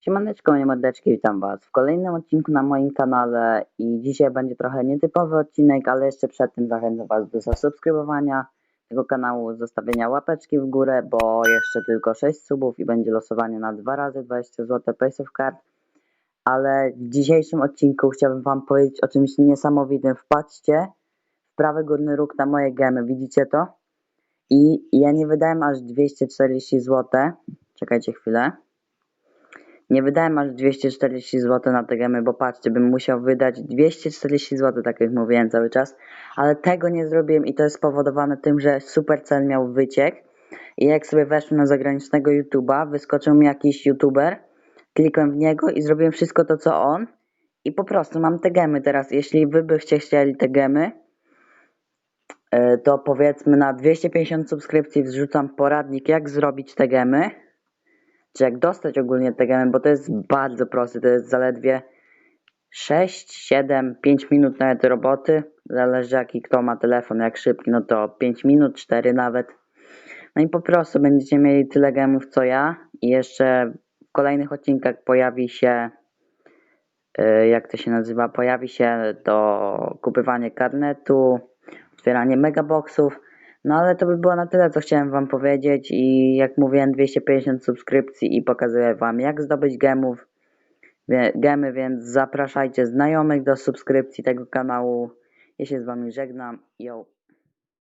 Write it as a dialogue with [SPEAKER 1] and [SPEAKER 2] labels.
[SPEAKER 1] Siemaneczko, moje mordeczki, witam was w kolejnym odcinku na moim kanale i dzisiaj będzie trochę nietypowy odcinek, ale jeszcze przed tym zachęcam was do zasubskrybowania tego kanału, zostawienia łapeczki w górę, bo jeszcze tylko 6 subów i będzie losowanie na dwa razy 20 zł Pace of Card. Ale w dzisiejszym odcinku chciałbym wam powiedzieć o czymś niesamowitym. Wpatrzcie w prawy górny róg na moje gemy, widzicie to? I ja nie wydałem aż 240 zł. Czekajcie chwilę. Nie wydałem aż 240 zł na te gemy, bo patrzcie, bym musiał wydać 240 zł, tak jak mówiłem cały czas, ale tego nie zrobiłem i to jest spowodowane tym, że Supercell miał wyciek i jak sobie weszłem na zagranicznego YouTube'a, wyskoczył mi jakiś YouTuber, klikłem w niego i zrobiłem wszystko to, co on i po prostu mam te gemy teraz. Jeśli wy byście chcieli te gemy, to powiedzmy na 250 subskrypcji wrzucam poradnik, jak zrobić te gemy czy jak dostać ogólnie te gemy, bo to jest bardzo proste, to jest zaledwie 6, 7, 5 minut nawet roboty, zależy jaki kto ma telefon, jak szybki, no to 5 minut, 4 nawet. No i po prostu będziecie mieli tyle gemów co ja. I jeszcze w kolejnych odcinkach pojawi się, y, jak to się nazywa, pojawi się to kupywanie karnetu, otwieranie megaboxów, no ale to by było na tyle, co chciałem wam powiedzieć i jak mówiłem 250 subskrypcji i pokazuję wam jak zdobyć gemów, gemy, więc zapraszajcie znajomych do subskrypcji tego kanału. Ja się z wami żegnam. Yo.